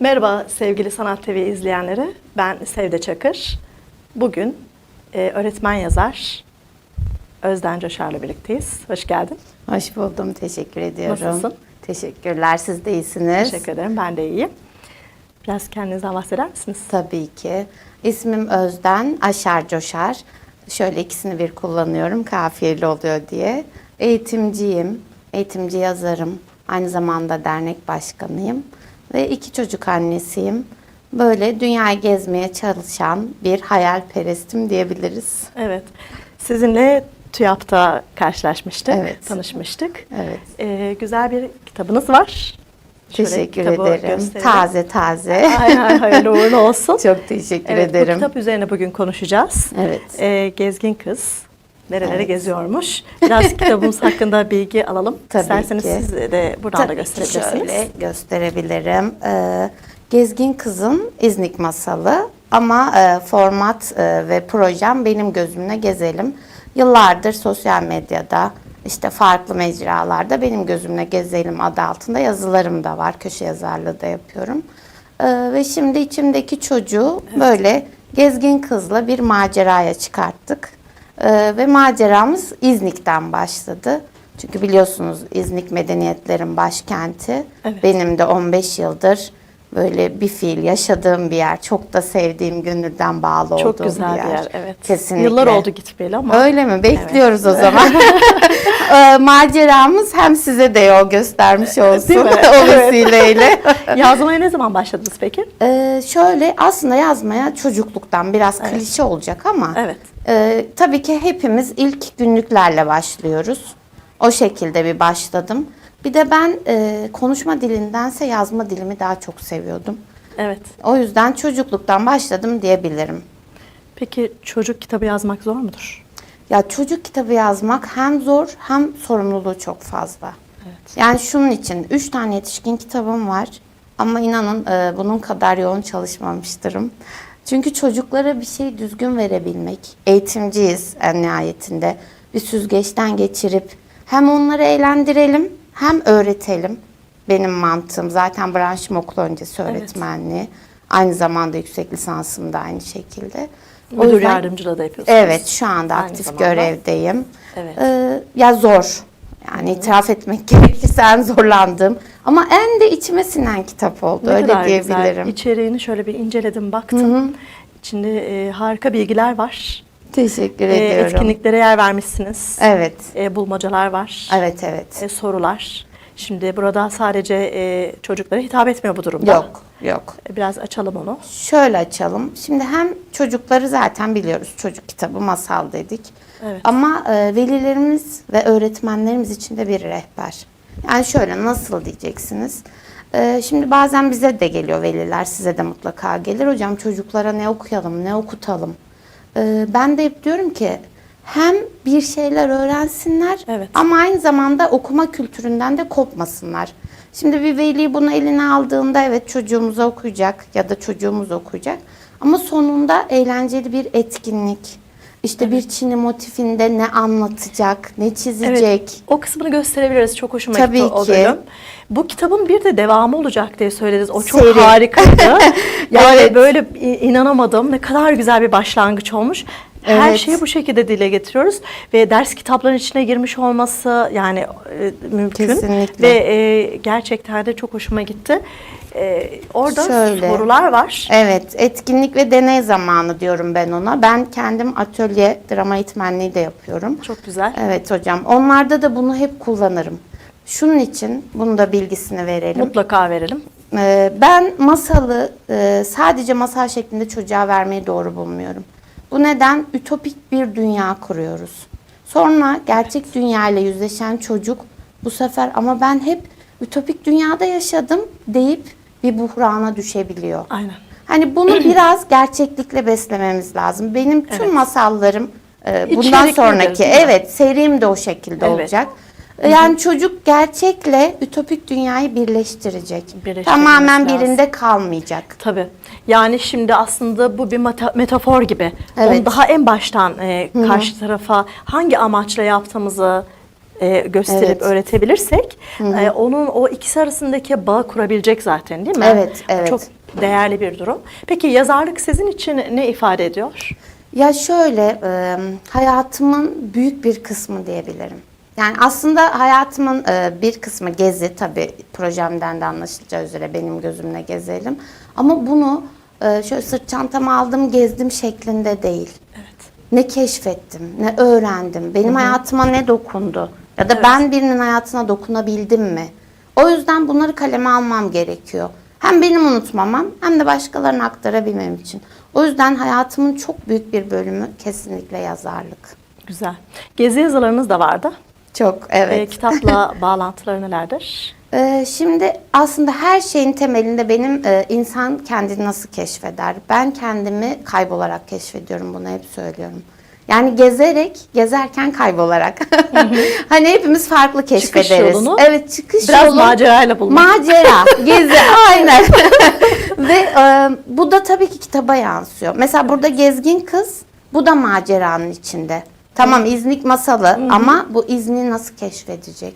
Merhaba sevgili Sanat TV izleyenleri. Ben Sevde Çakır. Bugün e, öğretmen yazar Özden Coşar'la birlikteyiz. Hoş geldin. Hoş buldum. Teşekkür ediyorum. Nasılsın? Teşekkürler. Siz de iyisiniz. Teşekkür ederim. Ben de iyiyim. Biraz kendinizden bahseder misiniz? Tabii ki. İsmim Özden Aşar Coşar. Şöyle ikisini bir kullanıyorum kafiyeli oluyor diye. Eğitimciyim. Eğitimci yazarım. Aynı zamanda dernek başkanıyım. Ve iki çocuk annesiyim. Böyle dünyayı gezmeye çalışan bir hayalperestim diyebiliriz. Evet. Sizinle TÜYAP'ta karşılaşmıştık, Evet. tanışmıştık. Evet. E, güzel bir kitabınız var. Şöyle Teşekkür ederim. gösterelim. Taze taze. Aynen hayırlı uğurlu olsun. Çok teşekkür Evet, bu ederim. kitap üzerine bugün konuşacağız. Evet. Ee, gezgin kız nerelere Evet. geziyormuş. Biraz kitabımız hakkında bilgi alalım. Tabii İsterseniz ki. siz de buradan da Tabii ki gösterebilirsiniz. Şöyle gösterebilirim. Ee, Gezgin Kız'ın İznik Masalı ama e, format e, ve projem benim gözümle gezelim. Yıllardır sosyal medyada işte farklı mecralarda benim gözümle gezelim adı altında yazılarım da var. Köşe yazarlığı da yapıyorum. Ee, ve şimdi içimdeki çocuğu böyle gezgin kızla bir maceraya çıkarttık. Ee, ve maceramız İznik'ten başladı. Çünkü biliyorsunuz İznik medeniyetlerin başkenti. Evet. Benim de 15 yıldır böyle bir fiil yaşadığım bir yer. Çok da sevdiğim, gönülden bağlı olduğum Çok güzel bir yer. bir yer. Evet. Kesinlikle. Yıllar oldu gitmeyeli ama. Öyle mi? Bekliyoruz o zaman. Ee, Maceramız hem size de yol göstermiş olsun o Evet. vesileyle. Yazmaya ne zaman başladınız peki? Ee, şöyle aslında yazmaya çocukluktan biraz klişe olacak ama Evet. e, tabii ki hepimiz ilk günlüklerle başlıyoruz. O şekilde bir başladım. Bir de ben e, konuşma dilindense yazma dilimi daha çok seviyordum. Evet. O yüzden çocukluktan başladım diyebilirim. Peki çocuk kitabı yazmak zor mudur? Ya çocuk kitabı yazmak hem zor hem sorumluluğu çok fazla. Evet. Yani şunun için üç tane yetişkin kitabım var ama inanın e, bunun kadar yoğun çalışmamıştırım. Çünkü çocuklara bir şey düzgün verebilmek, eğitimciyiz en nihayetinde. Bir süzgeçten geçirip hem onları eğlendirelim hem öğretelim. Benim mantığım zaten branşım okul öncesi öğretmenliği. Aynı zamanda yüksek lisansım da aynı şekilde. O Müdür yüzden- yardımcılığı da yapıyorsunuz. Evet şu anda Aynı aktif zamanda. görevdeyim. Evet. Ee, ya zor. Yani itiraf etmek gerekirse en zorlandığım ama en de içime sinen kitap oldu Ne öyle kadar diyebilirim. güzel. İçeriğini şöyle bir inceledim, baktım. İçinde e, harika bilgiler var. Teşekkür E, ediyorum. etkinliklere yer vermişsiniz. Evet. E, bulmacalar var. Evet evet. e, sorular. Şimdi burada sadece e, çocuklara hitap etmiyor bu durumda. Yok yok. Biraz açalım onu. Şöyle açalım. Şimdi hem çocukları zaten biliyoruz. Çocuk kitabı masal dedik. Evet. Ama e, velilerimiz ve öğretmenlerimiz için de bir rehber. Yani şöyle nasıl diyeceksiniz? E, şimdi bazen bize de geliyor veliler, size de mutlaka gelir. Hocam çocuklara ne okuyalım, ne okutalım? E, ben de hep diyorum ki hem bir şeyler öğrensinler Evet. ama aynı zamanda okuma kültüründen de kopmasınlar. Şimdi bir veli bunu eline aldığında evet çocuğumuza okuyacak ya da çocuğumuz okuyacak. Ama sonunda eğlenceli bir etkinlik, işte bir Çin'i motifinde ne anlatacak, ne çizecek. Evet, o kısmını gösterebiliriz. Çok hoşuma Tabii gitti o ki. bölüm. Bu kitabın bir de devamı olacak diye söylediniz. O çok Seri. harikaydı. yani Evet. böyle inanamadım. Ne kadar güzel bir başlangıç olmuş. Her Evet. şeyi bu şekilde dile getiriyoruz ve ders kitaplarının içine girmiş olması yani e, mümkün Kesinlikle. ve e, gerçekten de çok hoşuma gitti. E, orada Şöyle. sorular var. Evet, etkinlik ve deney zamanı diyorum ben ona. Ben kendim atölye drama eğitmenliği de yapıyorum. Çok güzel. Evet hocam. Onlarda da bunu hep kullanırım. Şunun için bunu da bilgisini verelim. Mutlaka verelim. Ee, Ben masalı e, sadece masal şeklinde çocuğa vermeyi doğru bulmuyorum. Bu neden ütopik bir dünya kuruyoruz. Sonra gerçek dünya ile yüzleşen çocuk bu sefer ama ben hep ütopik dünyada yaşadım deyip bir buhrana düşebiliyor. Aynen. Hani bunu biraz gerçeklikle beslememiz lazım. Benim tüm Evet. masallarım e, bundan İçeriklidir, sonraki evet serim de o şekilde Evet. olacak. Yani çocuk gerçekle ütopik dünyayı birleştirecek. Tamamen lazım. birinde kalmayacak. Tabii. Yani şimdi aslında bu bir meta- metafor gibi. Evet. Onu daha en baştan e, karşı tarafa hangi amaçla yaptığımızı e, gösterip Evet. öğretebilirsek e, onun o ikisi arasındaki bağ kurabilecek zaten değil mi? Evet, evet. Çok değerli bir durum. Peki yazarlık sizin için ne ifade ediyor? Ya şöyle, e, hayatımın büyük bir kısmı diyebilirim. Yani aslında hayatımın e, bir kısmı gezi, tabii projemden de anlaşılacağı üzere benim gözümle gezelim. Ama bunu e, şöyle sırt çantamı aldım, gezdim şeklinde değil. Evet. Ne keşfettim, ne öğrendim, benim hayatıma ne dokundu ya da ben birinin hayatına dokunabildim mi? O yüzden bunları kaleme almam gerekiyor. Hem benim unutmamam hem de başkalarına aktarabilmem için. O yüzden hayatımın çok büyük bir bölümü kesinlikle yazarlık. Güzel. Gezi yazılarınız da vardı. Çok evet. kitapla bağlantıları nelerdir? Ee, şimdi aslında her şeyin temelinde benim e, insan kendini nasıl keşfeder? Ben kendimi kaybolarak keşfediyorum bunu hep söylüyorum. Yani gezerek, gezerken kaybolarak. hani hepimiz farklı keşfederiz. yolunu evet, çıkış biraz yolu. macerayla bulmak. Macera, gezi, aynen. Ve e, bu da tabii ki kitaba yansıyor. Mesela burada gezgin kız, bu da maceranın içinde. Tamam İznik masalı ama bu izni nasıl keşfedecek?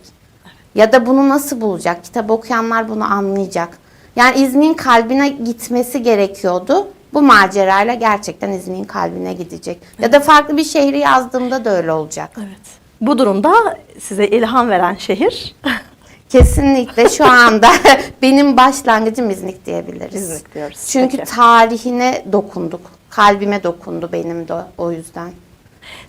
Ya da bunu nasıl bulacak? Kitap okuyanlar bunu anlayacak. Yani İznik'in kalbine gitmesi gerekiyordu. Bu macerayla gerçekten İznik'in kalbine gidecek. Ya da farklı bir şehri yazdığımda da öyle olacak. Evet. Bu durumda size ilham veren şehir Kesinlikle şu anda benim başlangıcım İznik diyebiliriz. İznik diyoruz, Çünkü peki. tarihine dokunduk. Kalbime dokundu benim de o yüzden.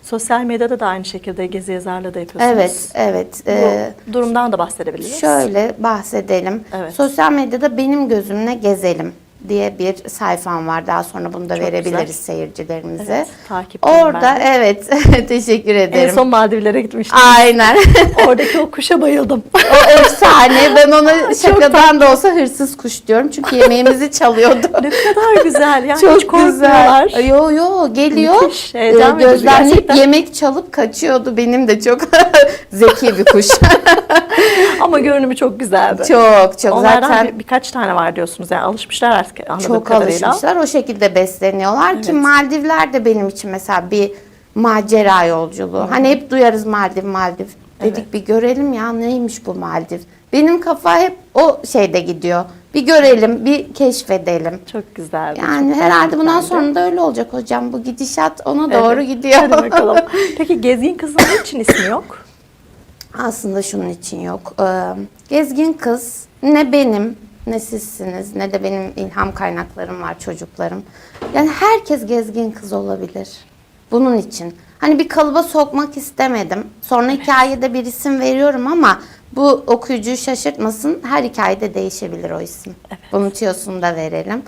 sosyal medyada da aynı şekilde gezi yazarlığı da yapıyorsunuz. Evet, evet. Bu Ee, durumdan da bahsedebiliriz. Şöyle bahsedelim. Evet. Sosyal medyada benim gözümle gezelim diye bir sayfam var. Daha sonra bunu da Çok verebiliriz güzel. seyircilerimize. Evet, takipteyim Orada ben evet teşekkür En ederim. son Maldivlere gitmiştim. Aynen. Oradaki o kuşa bayıldım. o efsane. Ben ona şakadan da olsa hırsız kuş diyorum. Çünkü yemeğimizi çalıyordu. ne kadar güzel. Yani hiç Çok güzel. korkmuyorlar. Yo yo geliyor. Müthiş, Ee, gözlemleyip gerçekten. yemek çalıp kaçıyordu. Benim de çok zeki bir kuş. Ama görünümü çok güzeldi. çok çok Onlardan zaten bir- birkaç tane var diyorsunuz. Yani alışmışlar artık anladığım çok kadarıyla. alışmışlar. O şekilde besleniyorlar ki Evet. Maldivler de benim için mesela bir macera yolculuğu. Hani hep duyarız Maldiv Maldiv. Dedik Evet. bir görelim ya neymiş bu Maldiv. Benim kafa hep o şeyde gidiyor. Bir görelim, bir keşfedelim. Çok güzeldi. Yani çok herhalde bundan güzeldi. sonra da öyle olacak hocam. Bu gidişat ona Evet. doğru gidiyor. Hadi bakalım. Peki gezgin kızın ne için ismi yok? Aslında şunun için yok. Ee, gezgin kız ne benim ne sizsiniz ne de benim ilham kaynaklarım var çocuklarım. Yani herkes gezgin kız olabilir. Bunun için. Hani bir kalıba sokmak istemedim. Sonra hikayede bir isim veriyorum ama bu okuyucuyu şaşırtmasın. Her hikayede değişebilir o isim. Bunun tüyosunu da verelim.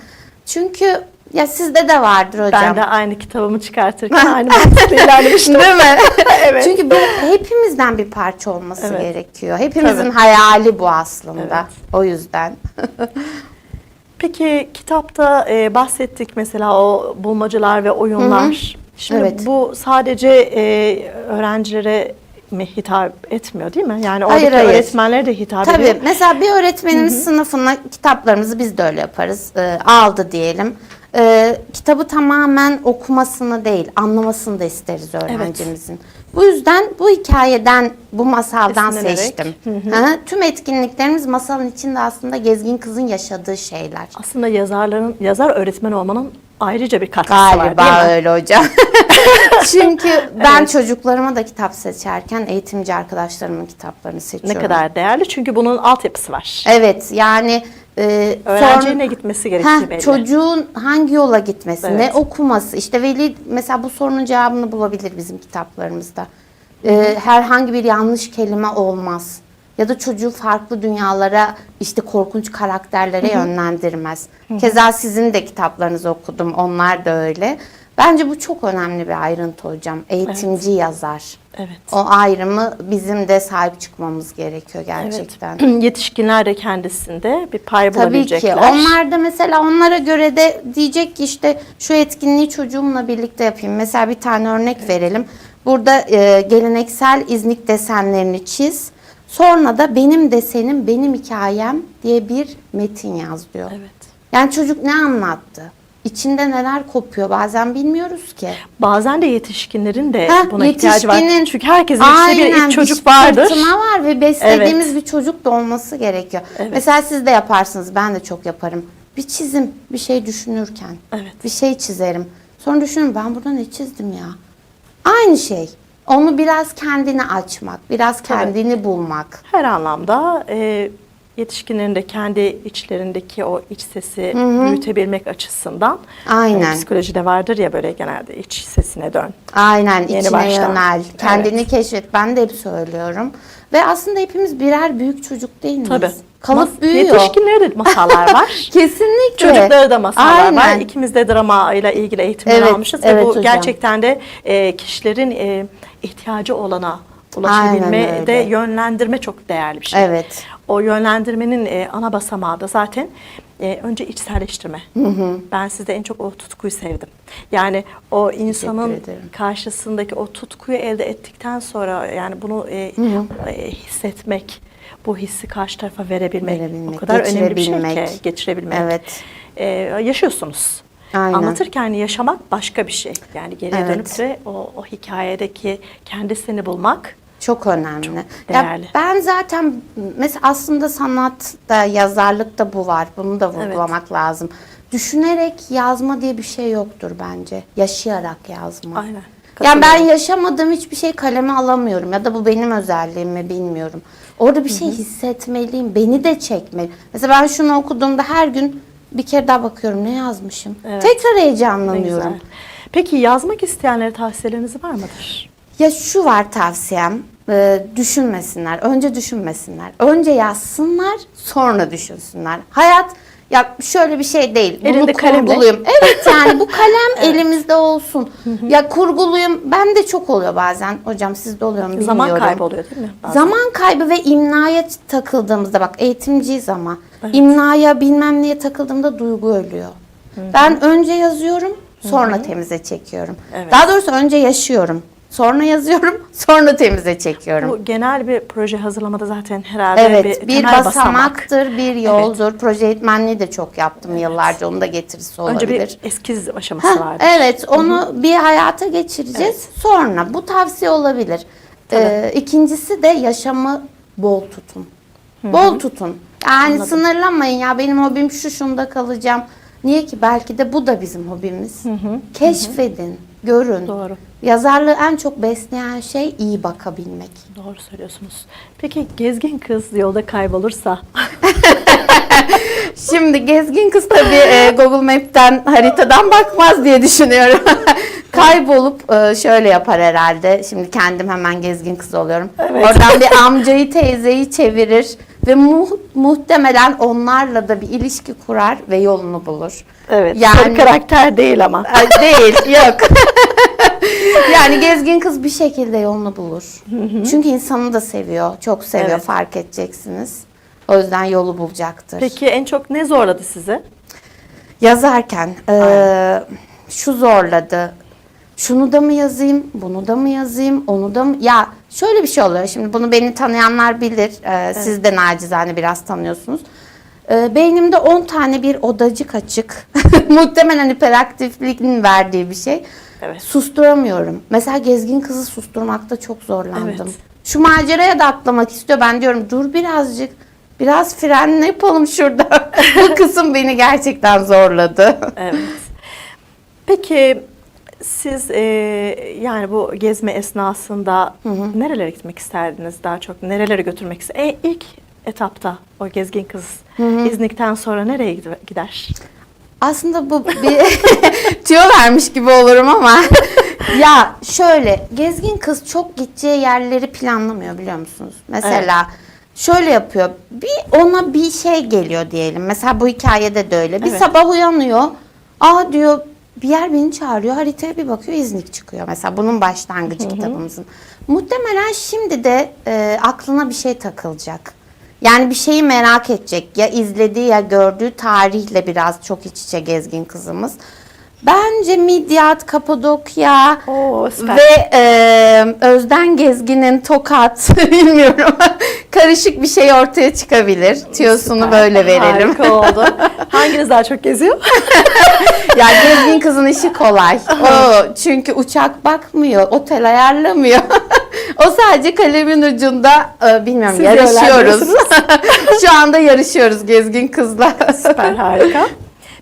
Çünkü ya sizde de vardır hocam. Ben de aynı kitabımı çıkartırken aynı mantıkla ilerlemiştim. Değil mi? Evet. Çünkü bu hepimizden bir parça olması Evet. gerekiyor. Hepimizin Tabii. hayali bu aslında. Evet. O yüzden. Peki kitapta e, bahsettik mesela o bulmacalar ve oyunlar. Şimdi Evet. bu sadece e, öğrencilere mi hitap etmiyor değil mi? Yani Hayır, oradaki hayır. öğretmenlere de hitap Tabii ediyor. mesela bir öğretmenimiz sınıfına kitaplarımızı biz de öyle yaparız. Ee, aldı diyelim. Ee, kitabı tamamen okumasını değil, anlamasını da isteriz öğrencimizin. Bu yüzden bu hikayeden, bu masaldan Esinlenerek. seçtim. Hı, Tüm etkinliklerimiz masalın içinde aslında gezgin kızın yaşadığı şeyler. Aslında yazarların yazar öğretmen olmanın ayrıca bir katkısı var değil Galiba mi? öyle hocam. Çünkü ben çocuklarıma da kitap seçerken eğitimci arkadaşlarımın kitaplarını Ne seçiyorum. kadar değerli çünkü bunun altyapısı var. Evet yani e, ne gitmesi gerektiği Heh, belli. Çocuğun hangi yola gitmesi, ne Evet. okuması. işte veli mesela bu sorunun cevabını bulabilir bizim kitaplarımızda. E, herhangi bir yanlış kelime olmaz. Ya da çocuğu farklı dünyalara, işte korkunç karakterlere yönlendirmez. Keza sizin de kitaplarınızı okudum, onlar da öyle. Bence bu çok önemli bir ayrıntı hocam. Eğitimci yazar. Evet. O ayrımı bizim de sahip çıkmamız gerekiyor gerçekten. Evet. Yetişkinler de kendisinde bir pay Tabii ki. bulabilecekler. Onlar da mesela onlara göre de diyecek ki işte şu etkinliği çocuğumla birlikte yapayım. Mesela bir tane örnek verelim. Burada e, geleneksel İznik desenlerini çiz. Sonra da benim desenim, benim hikayem diye bir metin yaz diyor. Evet. Yani çocuk ne anlattı? İçinde neler kopuyor bazen bilmiyoruz ki. Bazen de yetişkinlerin de Heh, buna ihtiyacı var. Çünkü herkesin içinde bir Aynen, iç çocuk bir vardır. fırtına var ve beslediğimiz Evet. bir çocuk da olması gerekiyor. Evet. Mesela siz de yaparsınız, ben de çok yaparım. Bir çizim, bir şey düşünürken. Evet. Bir şey çizerim. Sonra düşünürüm ben burada ne çizdim ya? Aynı şey. Onu biraz kendini açmak, biraz kendini bulmak. Her anlamda e, yetişkinlerin de kendi içlerindeki o iç sesi büyütebilmek açısından. Aynen. e, psikolojide vardır ya böyle genelde iç sesine dön. Aynen Yeni içine baştan. yönel, kendini keşfet. Ben de hep söylüyorum. Ve aslında hepimiz birer büyük çocuk değil miyiz? Tabii. Kalıp Mas- büyüyor. Yetişkinlere de masallar var. Kesinlikle. Çocuklara da masallar var. Aynen. İkimiz de drama ile ilgili eğitimler Evet, almışız evet ve bu hocam. gerçekten de e, kişilerin e, ihtiyacı olana ulaşabilme de yönlendirme çok değerli bir şey. Evet. O yönlendirmenin e, ana basamağı da zaten e, önce içselleştirme. Ben sizde en çok o tutkuyu sevdim. Yani o insanın karşısındaki o tutkuyu elde ettikten sonra yani bunu e, e, hissetmek, bu hissi karşı tarafa verebilmek, Verebilmek, o kadar önemli bir şey ki geçirebilmek. Evet. E, yaşıyorsunuz. Aynen. Anlatırken yaşamak başka bir şey. Yani geriye Evet. dönüp de o, o hikayedeki kendisini bulmak Çok önemli. değerli. Ya ben zaten mesela aslında sanatta, yazarlıkta bu var. Bunu da vurgulamak lazım. Düşünerek yazma diye bir şey yoktur bence. Yaşayarak yazma. Aynen. Yani ben yaşamadığım hiçbir şey kaleme alamıyorum ya da bu benim özelliğim mi bilmiyorum. Orada bir şey hissetmeliyim, beni de çekmeli. Mesela ben şunu okuduğumda her gün bir kere daha bakıyorum ne yazmışım. Evet. Tekrar heyecanlanıyorum. Peki yazmak isteyenlere tavsiyeleriniz var mıdır? Ya şu var tavsiyem, e, düşünmesinler, önce düşünmesinler. Önce yazsınlar, sonra düşünsünler. Hayat ya şöyle bir şey değil. Bunu Elinde kalemle. kurguluyum. Evet yani bu kalem elimizde olsun. ya kurguluyum. Ben de çok oluyor bazen. Hocam sizde oluyor mu bilmiyorum. Zaman kaybı oluyor değil mi? bazen? Zaman kaybı ve imnaya takıldığımızda bak eğitimciyiz ama imnaya bilmem neye takıldığımda duygu ölüyor. Ben önce yazıyorum sonra temize çekiyorum. Evet. Daha doğrusu önce yaşıyorum. Sonra yazıyorum, sonra temize çekiyorum. Bu genel bir proje hazırlamada zaten herhalde evet, bir, bir, temel basamak. basamaktır, bir yoldur. Proje eğitmenliği de çok yaptım yıllarca. Onun da getirisi olabilir. Önce bir eskiz aşaması Heh, vardır. evet, onu bir hayata geçireceğiz. Sonra bu tavsiye olabilir. Ee, ikincisi de yaşamı bol tutun. Bol tutun. Yani sınırlamayın ya benim hobim şu şunda kalacağım. Niye ki? Belki de bu da bizim hobimiz. Keşfedin, görün. Doğru. Yazarlığı en çok besleyen şey iyi bakabilmek. Doğru söylüyorsunuz. Peki gezgin kız yolda kaybolursa Şimdi gezgin kız tabii e, Google Map'ten haritadan bakmaz diye düşünüyorum. Kaybolup e, şöyle yapar herhalde. Şimdi kendim hemen gezgin kız oluyorum. Oradan bir amcayı teyzeyi çevirir ve mu- muhtemelen onlarla da bir ilişki kurar ve yolunu bulur. Evet Yani- sarı karakter değil ama. Değil, yok. yani gezgin kız bir şekilde yolunu bulur. Çünkü insanı da seviyor, çok seviyor Evet. fark edeceksiniz. O yüzden yolu bulacaktır. Peki en çok ne zorladı sizi? Yazarken eee, şu zorladı. Şunu da mı yazayım, bunu da mı yazayım, onu da mı? Ya şöyle bir şey oluyor. Şimdi bunu beni tanıyanlar bilir. Eee, Siz de nacizane biraz tanıyorsunuz. Eee, beynimde 10 tane bir odacık açık. Muhtemelen hiperaktifliğin verdiği bir şey. Evet. Susturamıyorum. Mesela gezgin kızı susturmakta çok zorlandım. Evet. Şu maceraya da atlamak istiyor. Ben diyorum dur birazcık. Biraz fren yapalım şurada. Bu kısım beni gerçekten zorladı. Evet. Peki siz e, yani bu gezme esnasında nerelere gitmek isterdiniz daha çok? Nerelere götürmek isterdiniz? E, ilk etapta o gezgin kız İznik'ten sonra nereye gide- gider? Aslında bu bir tüyo vermiş gibi olurum ama ya şöyle gezgin kız çok gideceği yerleri planlamıyor biliyor musunuz? Mesela şöyle yapıyor. Bir ona bir şey geliyor diyelim. Mesela bu hikayede de öyle. Bir Evet. sabah uyanıyor. Aa diyor bir yer beni çağırıyor. Haritaya bir bakıyor İznik çıkıyor. Mesela bunun başlangıcı kitabımızın. Muhtemelen şimdi de e, aklına bir şey takılacak. Yani bir şeyi merak edecek. Ya izlediği ya gördüğü tarihle biraz çok iç içe gezgin kızımız. Bence Midyat, Kapadokya Oo, süper. ve e, Özden Gezgin'in Tokat bilmiyorum karışık bir şey ortaya çıkabilir. Tüyosunu böyle veririm. Harika oldu. Hanginiz daha çok geziyor? ya gezgin kızın işi kolay. O çünkü uçak bakmıyor, otel ayarlamıyor. o sadece kalemin ucunda e, bilmiyorum Siz yarışıyoruz. Şu anda yarışıyoruz gezgin kızla. Süper harika.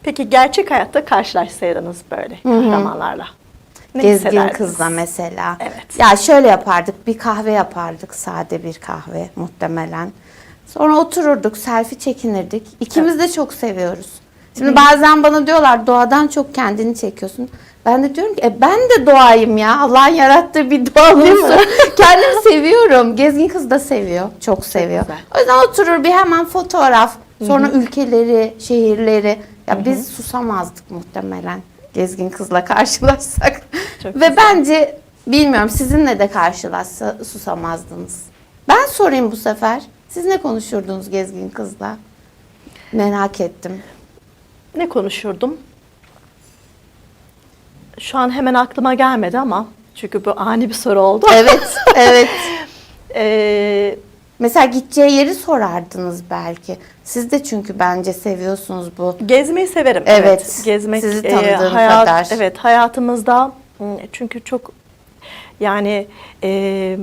Peki gerçek hayatta karşılaşsaydınız böyle kahramanlarla. Ne Gezgin hissederdiniz? kızla mesela. Evet. Ya şöyle yapardık. Bir kahve yapardık. Sade bir kahve muhtemelen. Sonra otururduk. Selfie çekinirdik. İkimiz de çok seviyoruz. Şimdi bazen bana diyorlar doğadan çok kendini çekiyorsun. Ben de diyorum ki e, ben de doğayım ya. Allah'ın yarattığı bir doğa. Kendimi seviyorum. Gezgin kız da seviyor. Çok seviyor. güzel. O yüzden oturur bir hemen fotoğraf. Sonra ülkeleri, şehirleri. Ya biz susamazdık muhtemelen. Gezgin kızla karşılaşsak. Çok Ve güzel. bence bilmiyorum sizinle de karşılaşsa susamazdınız. Ben sorayım bu sefer. Siz ne konuşurdunuz gezgin kızla? Merak ettim. Ne konuşurdum? Şu an hemen aklıma gelmedi ama çünkü bu ani bir soru oldu. Evet, evet. Ee, Mesela gideceği yeri sorardınız belki. Siz de çünkü bence seviyorsunuz bu. gezmeyi severim. Evet, Gezmek sizi e, tanıdığım hayat, kadar. Evet, hayatımızda m, çünkü çok yani e,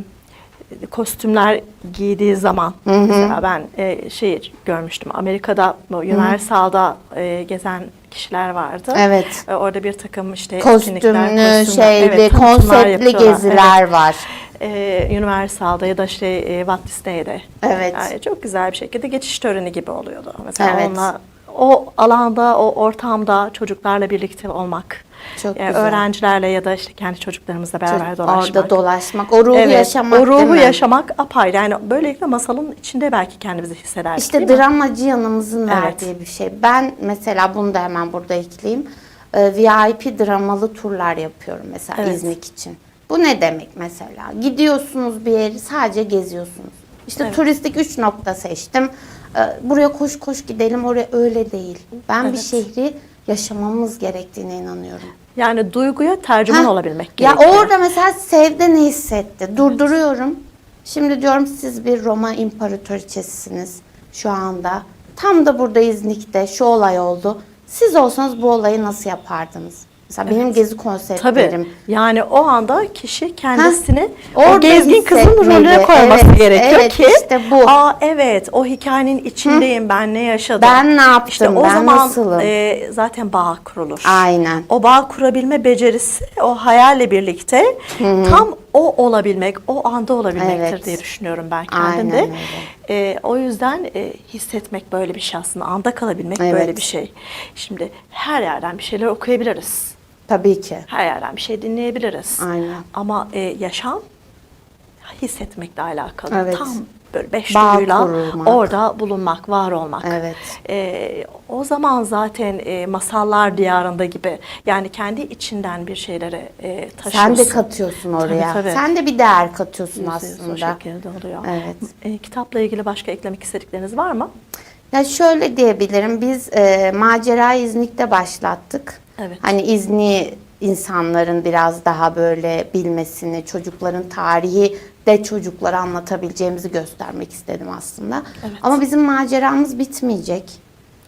kostümler giydiği zaman mesela ben e, şey görmüştüm Amerika'da bu Universal'da e, gezen kişiler vardı. Evet. E, orada bir takım işte Kostümlü, kostümler, evet, konseptli geziler Evet. var. E, Universal'da ya da işte e, Walt Disney'de. Evet. Yani çok güzel bir şekilde geçiş töreni gibi oluyordu. Mesela Evet. onunla o alanda, o ortamda çocuklarla birlikte olmak. Çok yani güzel. Öğrencilerle ya da işte kendi çocuklarımızla beraber dolaşmak. Orada dolaşmak, o ruhu Evet, yaşamak O ruhu yaşamak apayrı. Yani böylelikle masalın içinde belki kendimizi hissederdik İşte dramacı yanımızın Evet. verdiği bir şey. Ben mesela bunu da hemen burada ekleyeyim. Ee, VIP dramalı turlar yapıyorum mesela Evet. İznik için. Bu ne demek mesela? Gidiyorsunuz bir yeri sadece geziyorsunuz. İşte Evet. turistik 3 nokta seçtim. Ee, buraya koş koş gidelim oraya öyle değil. Ben bir Evet. şehri yaşamamız gerektiğine inanıyorum. Yani duyguya tercüman Heh. olabilmek Ya gerekiyor. orada mesela Sevde ne hissetti? Durduruyorum. Şimdi diyorum siz bir Roma imparatoriçesisiniz şu anda. Tam da burada İznik'te şu olay oldu. Siz olsanız bu olayı nasıl yapardınız? Mesela benim gezi konseptlerim. Tabii. Yani o anda kişi kendisini Orada o gezgin kızın rolüne koyması Evet, gerekiyor evet, ki işte bu. aa evet o hikayenin içindeyim ben ne yaşadım. Ben ne yaptım, İşte o ben zaman nasılım? e, zaten bağ kurulur. Aynen. O bağ kurabilme becerisi o hayalle birlikte tam o olabilmek, o anda olabilmektir Evet. diye düşünüyorum ben Aynen kendimde. öyle. E, o yüzden e, hissetmek böyle bir şey aslında. Anda kalabilmek Evet. böyle bir şey. Şimdi her yerden bir şeyler okuyabiliriz. Tabii ki. Her yerden bir şey dinleyebiliriz. Aynen. Ama e, yaşam hissetmekle alakalı. Evet. Tam böyle beş Bağ duyuyla orada bulunmak, var olmak. Evet. E, o zaman zaten e, masallar diyarında gibi yani kendi içinden bir şeylere e, taşıyorsun. Sen de katıyorsun oraya. tabii. Sen de bir değer katıyorsun Yüzde yüz O aslında. şekilde oluyor. Evet. E, kitapla ilgili başka eklemek istedikleriniz var mı? Ya şöyle diyebilirim. Biz e, macera İznik'te başlattık. Evet. Hani İzni insanların biraz daha böyle bilmesini, çocukların tarihi de çocuklara anlatabileceğimizi göstermek istedim aslında. Evet. Ama bizim maceramız bitmeyecek.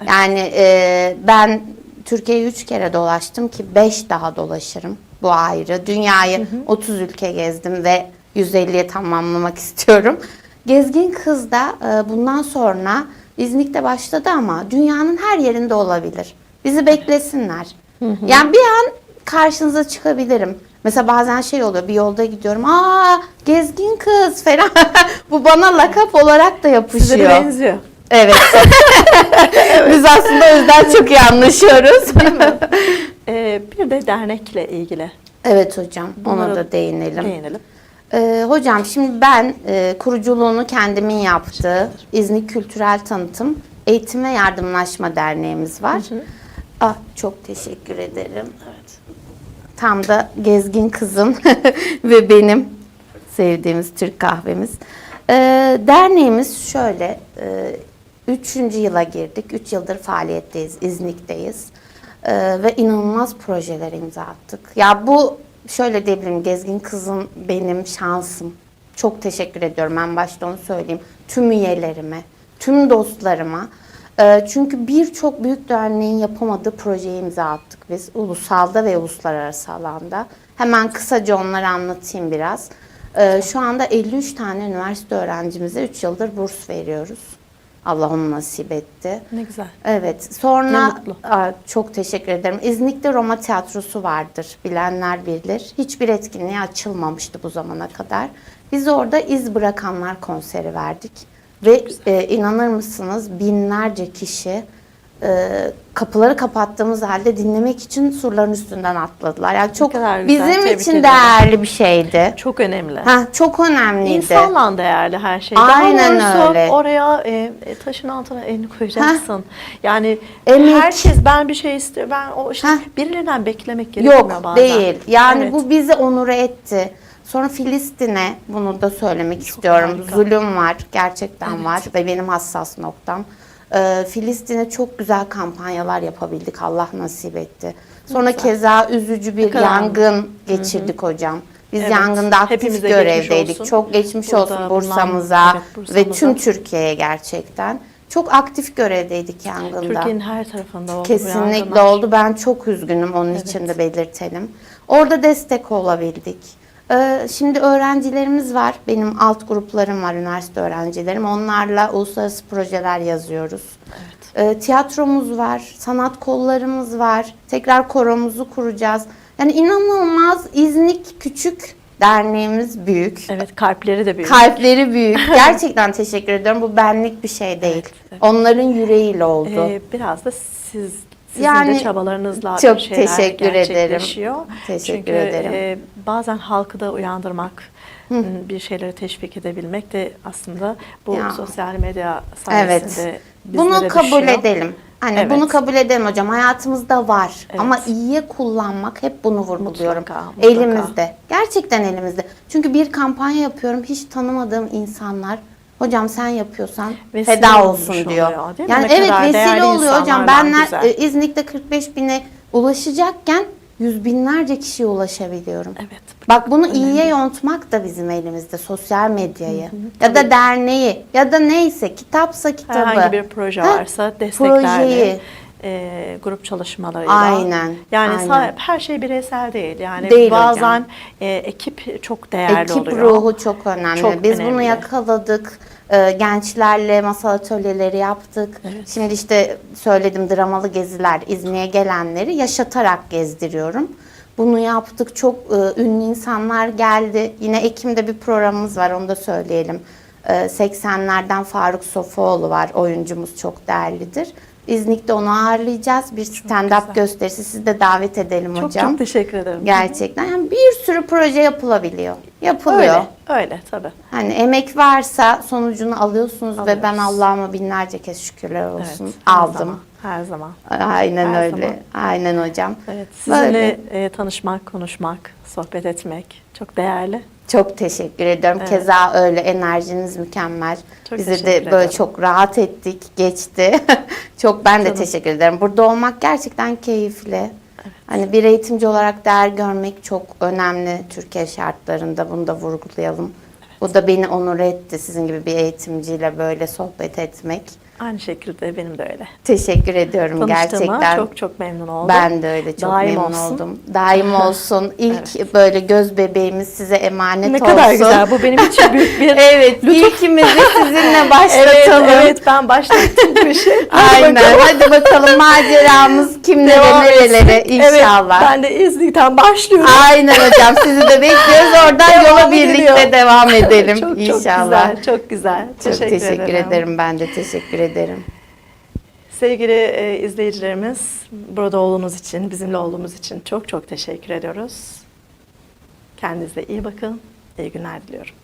Yani e, ben Türkiye'yi üç kere dolaştım ki beş daha dolaşırım. Bu ayrı. Dünyayı 30 ülke gezdim ve 150'ye tamamlamak istiyorum. Gezgin Kız da e, bundan sonra İznik'te başladı ama dünyanın her yerinde olabilir. Bizi beklesinler. Yani bir an karşınıza çıkabilirim. Mesela bazen şey oluyor bir yolda gidiyorum. Aa gezgin kız falan. Bu bana lakap olarak da yapışıyor. Size benziyor. Evet. Biz aslında o yüzden çok iyi anlaşıyoruz. E, bir de dernekle ilgili evet hocam ona Bunlara da değinelim. değinelim. Ee, hocam şimdi ben e, kuruculuğunu kendimin yaptığı İznik Kültürel Tanıtım Eğitim ve Yardımlaşma Derneğimiz var. Ah, çok teşekkür ederim. Evet. Tam da gezgin kızım ve benim sevdiğimiz Türk kahvemiz. Ee, derneğimiz şöyle, e, üçüncü yıla girdik. Üç yıldır faaliyetteyiz, İznik'teyiz. Ee, ve inanılmaz projelere imza attık. Ya bu şöyle diyebilirim, gezgin kızım benim şansım. Çok teşekkür ediyorum. Ben başta onu söyleyeyim. Tüm üyelerime, tüm dostlarıma. Ee, çünkü birçok büyük derneğin yapamadığı projeye imza attık biz. Ulusalda ve uluslararası alanda. Hemen kısaca onları anlatayım biraz. Ee, şu anda 53 tane üniversite öğrencimize 3 yıldır burs veriyoruz. Allah onu nasip etti. Ne güzel. Evet. Sonra. Aa, çok teşekkür ederim. İznik'te Roma tiyatrosu vardır. Bilenler bilir. Hiçbir etkinliğe açılmamıştı bu zamana kadar. Biz orada iz bırakanlar konseri verdik. Ve e, inanır mısınız binlerce kişi e, kapıları kapattığımız halde dinlemek için surların üstünden atladılar. Yani çok güzel, bizim için ederim. değerli bir şeydi. Çok önemli. Ha, çok önemliydi. İnsanla değerli her şey. Aynen Daha doğrusu öyle. oraya e, e, taşın altına elini koyacaksın. Yani Emek. herkes ben bir şey istiyor. Ben o işte Heh. birilerinden beklemek gerekmiyor Yok bazen. değil. Yani Evet. bu bizi onur etti. Sonra Filistin'e bunu da söylemek istiyorum. harika. Zulüm var, gerçekten var ve benim hassas noktam. Ee, Filistin'e çok güzel kampanyalar yapabildik. Allah nasip etti. Sonra keza üzücü bir kadar yangın geçirdik hocam. Biz Evet, yangında aktif hepimize görevdeydik. olsun. Çok geçmiş Burada olsun Bursa'mıza evet, ve Bursa'mıza. tüm Türkiye'ye gerçekten. Çok aktif görevdeydik yangında. Türkiye'nin her tarafında oldu Kesinlikle oldu. Ben çok üzgünüm onun için de belirtelim. Orada destek olabildik. Ee, şimdi öğrencilerimiz var. Benim alt gruplarım var, üniversite öğrencilerim. Onlarla uluslararası projeler yazıyoruz. Ee, tiyatromuz var, sanat kollarımız var. Tekrar koromuzu kuracağız. Yani inanılmaz İznik küçük, derneğimiz büyük. Evet kalpleri de büyük. Kalpleri büyük. Gerçekten teşekkür ediyorum. Bu benlik bir şey değil. evet. Onların yüreğiyle oldu. Ee, biraz da siz sizin Yani de çabalarınızla çok bir şeyler teşekkür ederim. gerçekleşiyor. Teşekkür Çünkü ederim. e, bazen halkı da uyandırmak, bir şeyleri teşvik edebilmek de aslında bu Ya. sosyal medya Evet. sayesinde Bunu bizlere kabul düşüyor. edelim. Hani Evet. bunu kabul edelim hocam. Hayatımızda var. Evet. Ama iyiye kullanmak hep bunu vurguluyorum. Mutlaka, mutlaka. Elimizde. Gerçekten elimizde. Çünkü bir kampanya yapıyorum. Hiç tanımadığım insanlar Hocam sen yapıyorsan Vesile feda olsun diyor. oluyor, yani Ne evet vesile oluyor hocam. güzel. e, İznik'te 45 bine ulaşacakken yüz binlerce kişiye ulaşabiliyorum. Evet. Bak bunu iyiye yontmak da bizim elimizde. Sosyal medyayı ya da derneği ya da neyse kitapsa kitabı. Herhangi bir proje varsa desteklerle, projeyi. E, grup çalışmalarıyla. Aynen, Yani aynen. her şey bireysel değil. Yani Değil bazen hocam. e, ekip çok değerli Ekip oluyor. ruhu çok önemli. Çok Biz bunu önemli. yakaladık. Ee, gençlerle masal atölyeleri yaptık. Evet. Şimdi işte söyledim dramalı geziler İzmir'e gelenleri yaşatarak gezdiriyorum. Bunu yaptık. Çok e, ünlü insanlar geldi. Yine Ekim'de bir programımız var onu da söyleyelim. Ee, 80'lerden Faruk Sofuoğlu var. Oyuncumuz çok değerlidir. İznik'te onu ağırlayacağız. Bir stand-up gösterisi. Sizi de davet edelim Çok hocam. çok teşekkür ederim. Gerçekten yani bir sürü proje yapılabiliyor. Yapılıyor. Öyle, öyle tabii. Hani emek varsa sonucunu alıyorsunuz ve ben Alıyoruz. Allah'ıma binlerce kez şükürler Evet, olsun. her Aldım. zaman, her zaman. Aynen Her öyle. zaman. Aynen hocam. Evet, sizinle Böyle. tanışmak, konuşmak, sohbet etmek çok değerli. Çok teşekkür ediyorum. Evet. Keza öyle enerjiniz mükemmel. Çok Bizi de böyle ederim. çok rahat ettik, geçti. çok ben de Canım. teşekkür ederim. Burada olmak gerçekten keyifli. Hani bir eğitimci olarak değer görmek çok önemli Türkiye şartlarında. Bunu da vurgulayalım. Bu da beni onur etti sizin gibi bir eğitimciyle böyle sohbet etmek. Aynı şekilde benim de öyle. Teşekkür ediyorum Tanıştığıma gerçekten. çok çok memnun oldum. Ben de öyle çok Daim memnun olsun. oldum. Daim olsun. İlk böyle göz bebeğimiz size emanet Ne olsun. kadar güzel. Bu benim için büyük bir Evet, ilkimizi sizinle başlatalım. Evet, evet ben başlattım bu işi. Aynen. bakalım. Hadi bakalım maceramız kimlere Devam nerelere etsin. inşallah. Evet, ben de İznik'ten başlıyorum. Aynen hocam sizi de bekliyoruz. Oradan Devam yola birlikte ediliyor. devam edelim çok, inşallah. Çok güzel, çok güzel. Çok teşekkür, ederim. Ben de teşekkür ederim. Sevgili e, izleyicilerimiz, burada olduğunuz için, bizimle olduğumuz için çok çok teşekkür ediyoruz. Kendinize iyi bakın, iyi günler diliyorum.